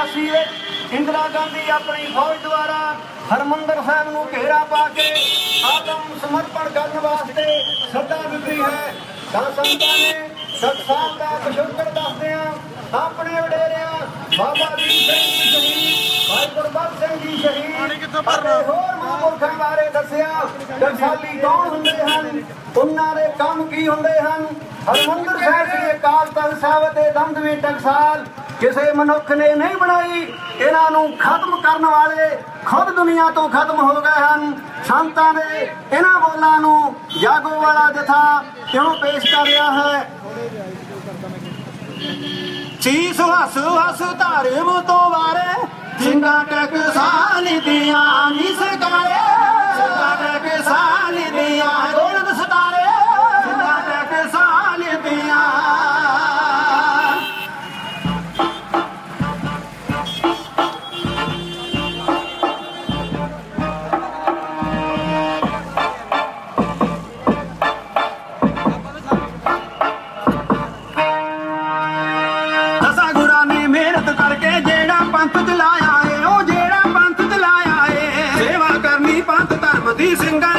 1984 ਵਿੱਚ ਇੰਦਰਾ ਗਾਂਧੀ ਆਪਣੀ ਫੌਜ ਦੁਆਰਾ ਹਰਮੰਦਰ ਸਾਹਿਬ ਨੂੰ ਘੇਰਾ ਪਾ ਕੇ ਆਤਮ ਸਮਰਪਣ ਕਰਨ ਵਾਸਤੇ ਸੱਦਾ ਦਿੱਤੀ ਹੈ। ਤਾਂ ਸੰਤਾਂ ਨੇ ਸਤ ਸਾਲ ਦਾ ਪਿਛੋਕੜ ਦੱਸਦੇ ਆ ਆਪਣੇ ਵਡੇਰਿਆਂ ਬਾਬਾ ਜੀ ਸਿੰਘ ਜੀ ਸ਼ਹੀਦ ਭਾਈ ਗੁਰਬਖਸ਼ ਸਿੰਘ ਜੀ ਸ਼ਹੀਦ ਅਤੇ ਹੋਰ ਮਹਾਂਪੁਰਖਾਂ ਬਾਰੇ ਦੱਸਿਆ। ਟਕਸਾਲੀ ਕੌਣ ਹੁੰਦੇ ਹਨ? ਉਹਨਾਂ ਦੇ ਕੰਮ ਕੀ ਹੁੰਦੇ ਹਨ? ਹਰਮੰਦਰ ਸਾਹਿਬ ਸ੍ਰੀ ਅਕਾਲ ਤਖਤ ਸਾਹਿਬ ਦੇ ਦਮਦਮੀ ਟਕਸਾਲ। ਕਿਸੇ ਮਨੁੱਖ ਨੇ ਨਹੀਂ ਬਣਾਈ, ਇਹਨਾਂ ਨੂੰ ਖਤਮ ਕਰਨ ਵਾਲੇ ਖੁਦ ਦੁਨੀਆ ਤੋਂ ਖਤਮ ਹੋ ਗਏ ਹਨ। ਸੰਤਾਂ ਨੇ ਇਹਨਾਂ ਬੋਲਾਂ ਨੂੰ ਜਾਗੋ ਵਾਲਾ ਜਥਾ ਕਿਉਂ ਪੇਸ਼ ਕਰ ਰਿਹਾ ਹੈ? ਚੀਸ ਹਸ ਹਸ ਧਾਰਮ ਤੋਂ ਵਾਰੇ ਜਿੰਗਾ ਟਕ ਸਾਲੀ ਦੀਆਂ ਨੀ ਸਰਕਾਰੇ। ਜਿੰਗਾ ਟਕ ਸਾਲੀ ਦੀਆਂ ਧਰਮ ਸਿੰਘਾਂ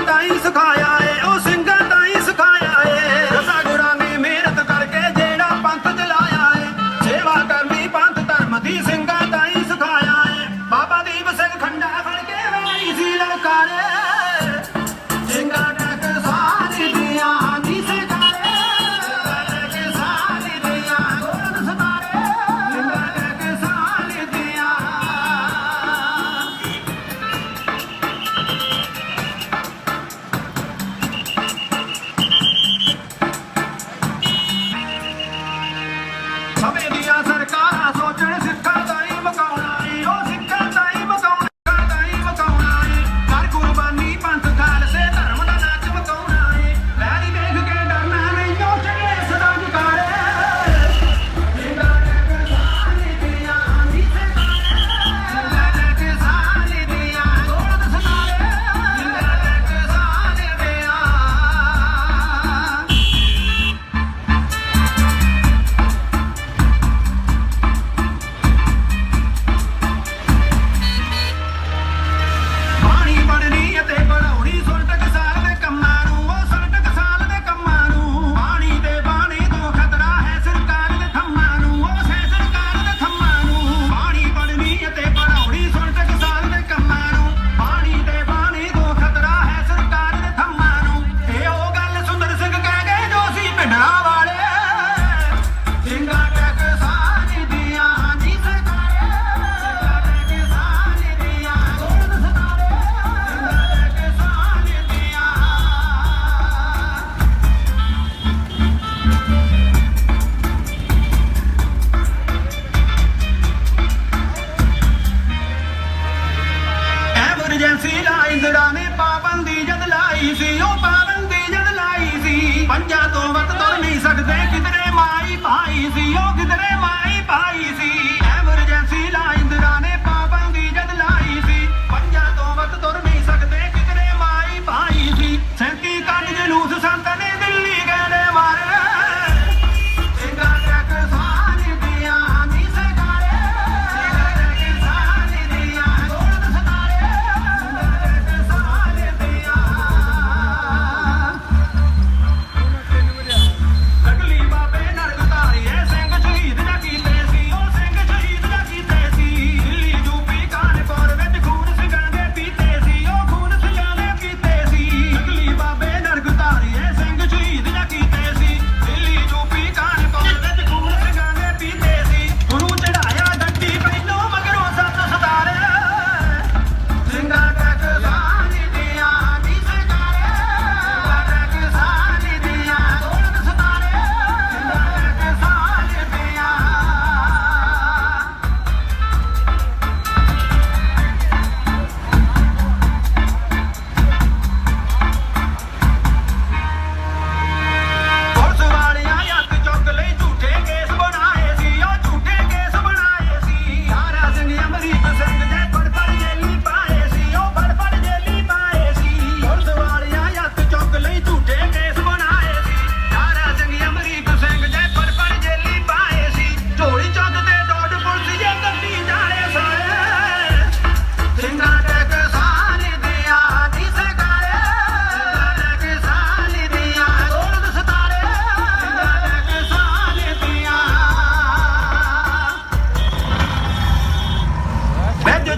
ਐਮਰਜੈਂਸੀ ਲਾਇੰਦੜਾ ਨੇ ਪਾਬੰਦੀ ਜਦ ਲਾਈ ਸੀ, ਉਹ ਪਾਬੰਦੀ ਜਦ ਲਾਈ ਸੀ। ਪੰਜਾਂ ਤੋਂ ਵੱਧ ਤੁਰ ਨਹੀਂ ਸਕਦੇ ਕਿਧਰੇ ਮਾਈ ਭਾਈ ਸੀ, ਉਹ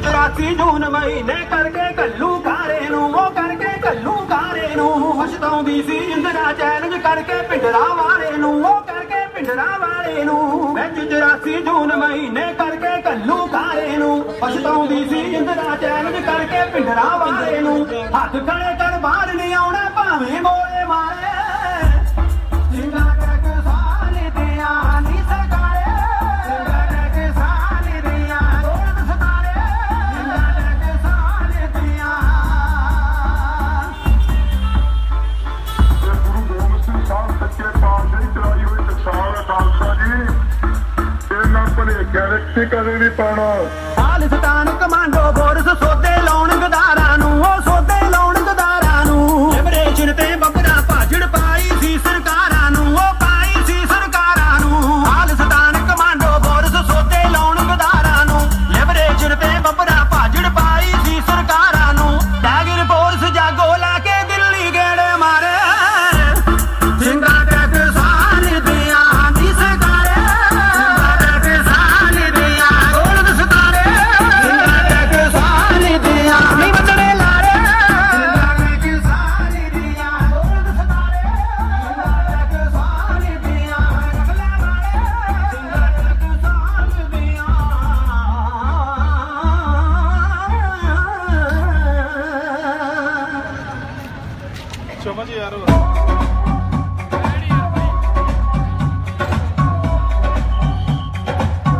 84 ਜੂਨ ਮਹੀਨੇ ਕਰਕੇ ਕੱਲੂ ਕਾਰੇ ਨੂੰ, ਉਹ ਕਰਕੇ ਕੱਲੂ ਕਾਰੇ ਨੂੰ। ਪਛਤਾਉਂਦੀ ਸੀ ਇੰਦਰਾ ਚੈਲੰਜ ਕਰਕੇ ਪਿੰਡਰਾ ਵਾਲੇ ਨੂੰ, ਉਹ ਕਰਕੇ ਪਿੰਡਰਾ ਵਾਲੇ ਨੂੰ। ਵਿੱਚ 84 ਜੂਨ ਮਹੀਨੇ ਕਰਕੇ ਕੱਲੂ ਕਾਰੇ ਨੂੰ। ਹਸਤਾਉਂਦੀ ਸੀ ਇੰਦਰਾ ਚੈਲੰਜ ਕਰਕੇ ਪਿੰਡਰਾ ਵਾਲੇ ਨੂੰ। ਹੱਥ ਖੜੇ ਕਰ ਬਾਹਰ ਨਹੀਂ ਆਉਣਾ, ਭਾਵੇਂ ਗੋਲੇ ਮਾਰੇ। ਜੀ ਕਦੇ ਨਹੀਂ ਪਾਣਾ ਸ਼ੁਭ ਜੀ ਯਾਰ